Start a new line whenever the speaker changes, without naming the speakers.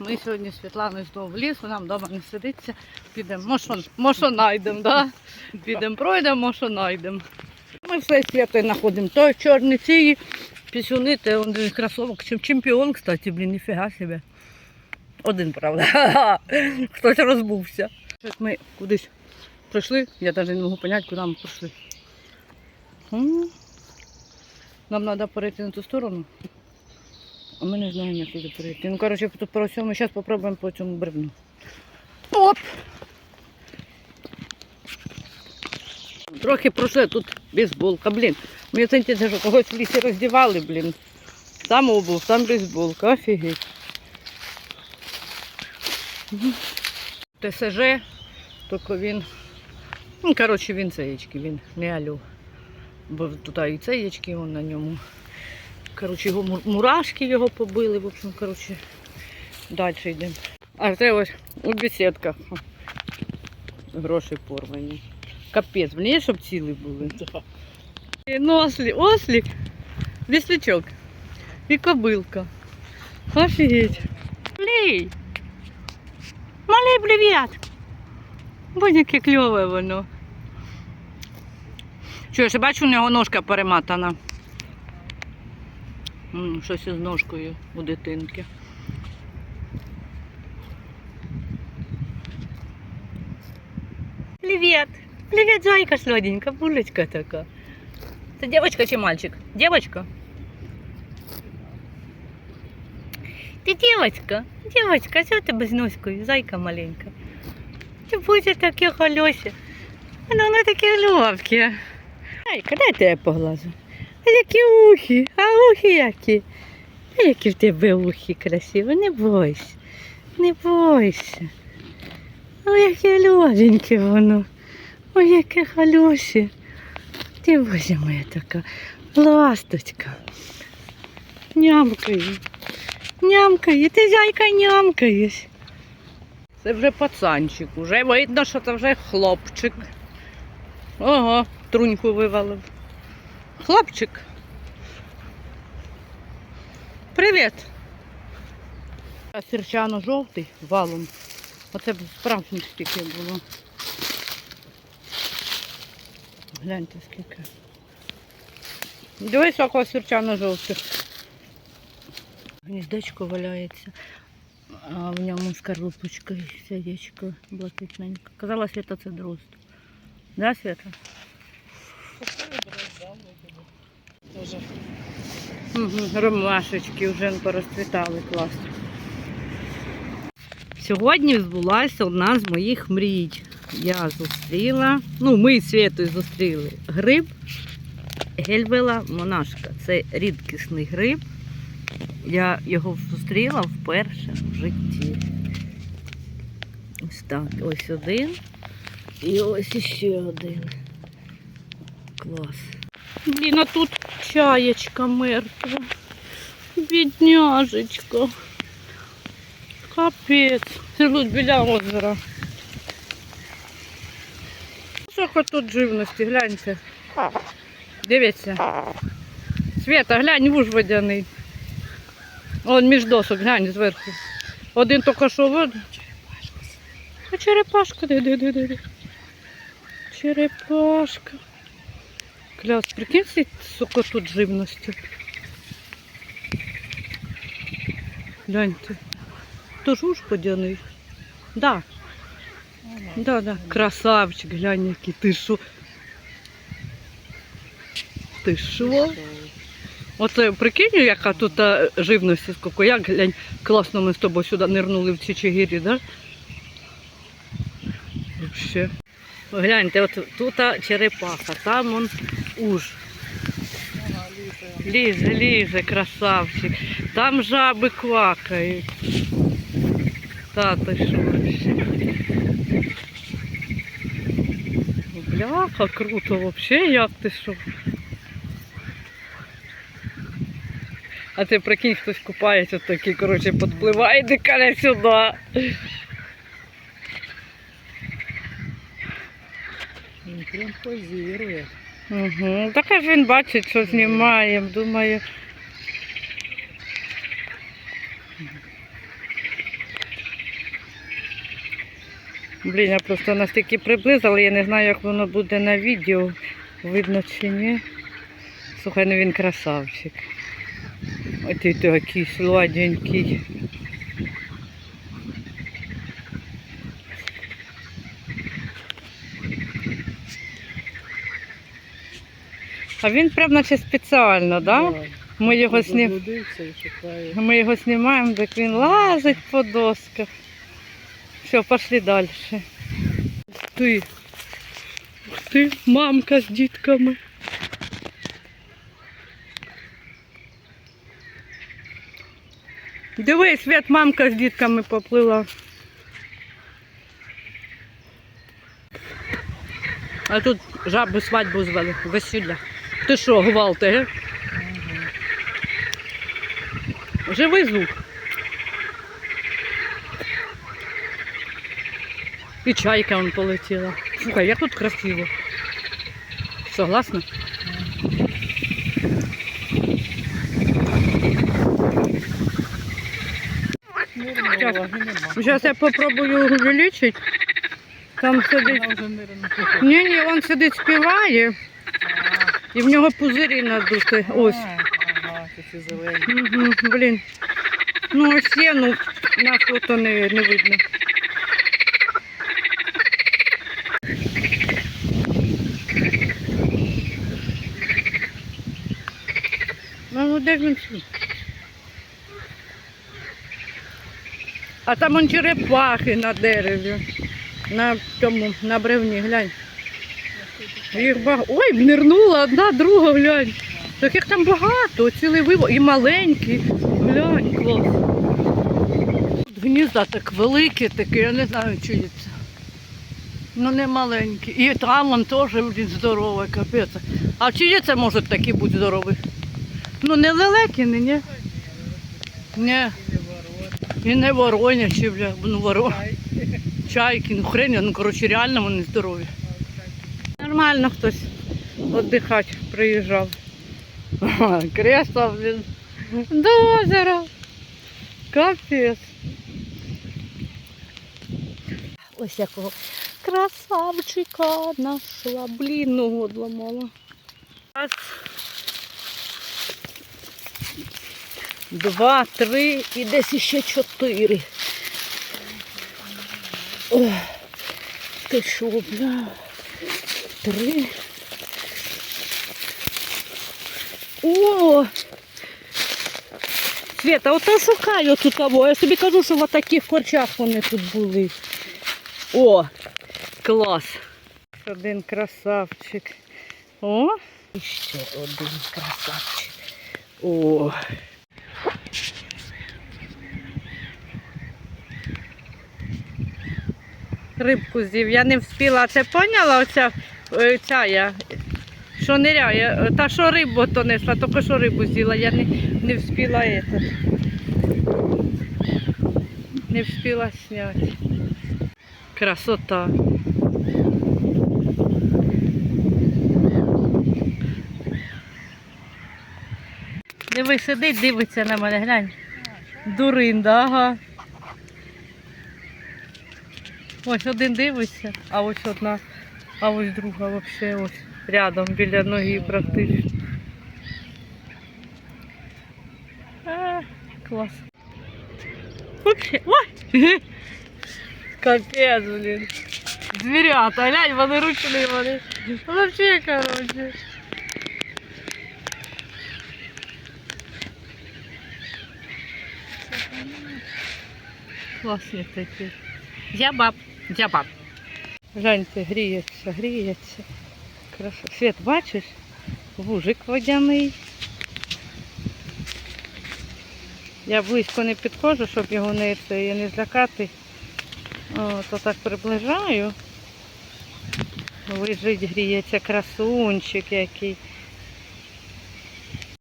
Ми сьогодні з Світланою знову в ліс, вона вдома не сидиться. Підемо, може, знайдемо, да? Підемо, пройдемо, може знайдемо. Ми все свято знаходимо. То чорні ці пісюни, те он кросовок. Чемпіон, кстати, блін, ніфіга себе. Один, правда. Хтось розбувся. Щось ми кудись прийшли, я навіть не можу зрозуміти, куди ми прийшли. Нам треба перейти на ту сторону. А ми не знаємо, як туди перейти. Ну, коротше, тут по всьому зараз спробуємо по цьому бревну. Оп! Трохи пройшли, тут бейсболка, блін. Мені це що когось в лісі роздівали, блін. Там обув, там бейсболка, офігеть. ТСЖ, тільки він, ну, коротше, він цеєчки, він не алю. Бо тут і цеєчки, он на ньому. Коротше, його мурашки його побили, в общем, коротше, далі йдемо. А це ось у бесідках. Гроші порвані. Капець, мені щоб цілі були. І Ну, ослі, ослік, віслячок і кобилка. Офігеть. Малий! Малий, привіт! Будь яке кльове воно. Чуєш, я бачу, у нього ножка перематана. Щось із ножкою у дитинки. Привет! Привет, зайка сладенькая, булочка такая. Ты девочка чи мальчик? Девочка? Ти девочка, девочка, що ти без ноською, зайка маленька. Ти боже таке холосе. Воно воно таке ловке. Зайка, дай тебе поглазу. А які ухи, а ухи які. А які в тебе ухи красиві, не бойся, не бойся. Ой, яке ловеньке воно. Ой, яке халюсі. Ти боже моя така ласточка. Нямкає. Нямкає, ти зайка нямкаєш. Це вже пацанчик, уже видно, що це вже хлопчик. Ого, труньку вивалив. Хлопчик. Привіт. Сірчано жовтий валом. Оце б справжніх стільки було. Гляньте скільки. Дивись, якого сірчано жовтих. Гніздечко валяється, а в ньому скорлупочка і сердечко блакитненьке. Казала Свята це дрозд. Да, Свята? Угу, ромашечки вже порозцвітали класно. Сьогодні відбулася одна з моїх мрій. Я зустріла, ну ми з Світою зустріли гриб гельвела монашка. Це рідкісний гриб. Я його зустріла вперше в житті. Ось так, ось один. І ось іще один. Клас. Блін, а тут чаєчка мертва. Бідняжечка. Капець. Це тут біля озера. Сколько тут живності, гляньте. Дивіться. Света, глянь, вуж водяний. Он між досок, глянь зверху. Один тільки що вод. А черепашка, де, де, де. де. Черепашка. Кляс, прикинь, скільки, сука, тут живності. Гляньте. То ж уж водяний. Да. Да, да. Красавчик, глянь, який. Ти що? Ти що? Оце прикинь, яка тут живності скільки. Як глянь, класно ми з тобою сюди нирнули в ці чигирі, да? Вообще. Гляньте, от тут черепаха, там он уж. Лізе, лізе, красавчик. Там жаби квакають. Та ти що? Бляха, круто вообще, як ти що? А ти прикинь, хтось купається такий, коротше, підпливає дикаля сюди.
Він прям позірує.
Угу. Так аж він бачить, що знімаємо, думаю. Блін, я просто настільки приблизила, я не знаю, як воно буде на відео, видно чи ні. Слухай, ну він красавчик. Ось такий сладенький. А він прям наче спеціально? Да? Ми його знімаємо. Ми його знімаємо, так він лазить по досках. Все, пішли далі. Ух Ти. Ух Ти, мамка з дітками. Дивись, свят мамка з дітками поплила. А тут жаби свадьбу звели, весілля. Ти що, гвалти, ге? Живий звук. І чайка вон полетіла. Слухай, як тут красиво. Согласна? Зараз я попробую увеличити. Там сидить. Ні, ні, він сидить співає, і в нього пузирі надуті. Ось.
Ага, ці зелені.
Угу, блін. Ну ось є, ну на фото не, не видно. Ну, ну де ж він? сидить? А там он черепахи на дереві. На тому, на бревні, глянь. Їх. Ой, нирнула одна, друга, глянь. Таких там багато, цілий виво. І маленькі. Глянь, клас. Тут Гнізда так великі, такі, я не знаю, чиї це. Ну не маленькі. І там вон теж здоровий, капець. А чиї це можуть такі бути здорові? Ну не лелекіни, ні? Ні. І не воронячі, бля. Ну, воро... Чайки, ну хрень, ну коротше, реально вони здорові. Нормально хтось віддихати приїжджав. Кресло, блін. До озера. Капець. Ось якого красавчика нашла. Блін, ногу одламала. Два, три і десь іще чотири. Ох, ти що, бля? Три. О! Света, ото шукаю тут того. Я собі кажу, що в таких корчах вони тут були. О, клас. Один красавчик. О, і ще один красавчик. О. Рибку з'їв. Я не встигла. Це поняла оця ця я. Що ниряє, та що рибу то несла, тільки що рибу з'їла, я не, не встигла это. Не встигла зняти. Красота. Диви, сидить, дивиться на мене, глянь. Дуринда, ага. Ось один дивиться, а ось одна, а ось друга вообще ось рядом біля ноги практично. А, клас. Вообще, ой! Капець, блін. Звірята, глянь, вони ручні, вони. Вообще, короче. Класні такі. Зябаб. Зябаб. Гляньте, гріється, гріється. Красо. Світ, бачиш? Вужик водяний. Я близько не підходжу, щоб його не, це, не злякати. О, то так приближаю. Лежить, гріється красунчик який.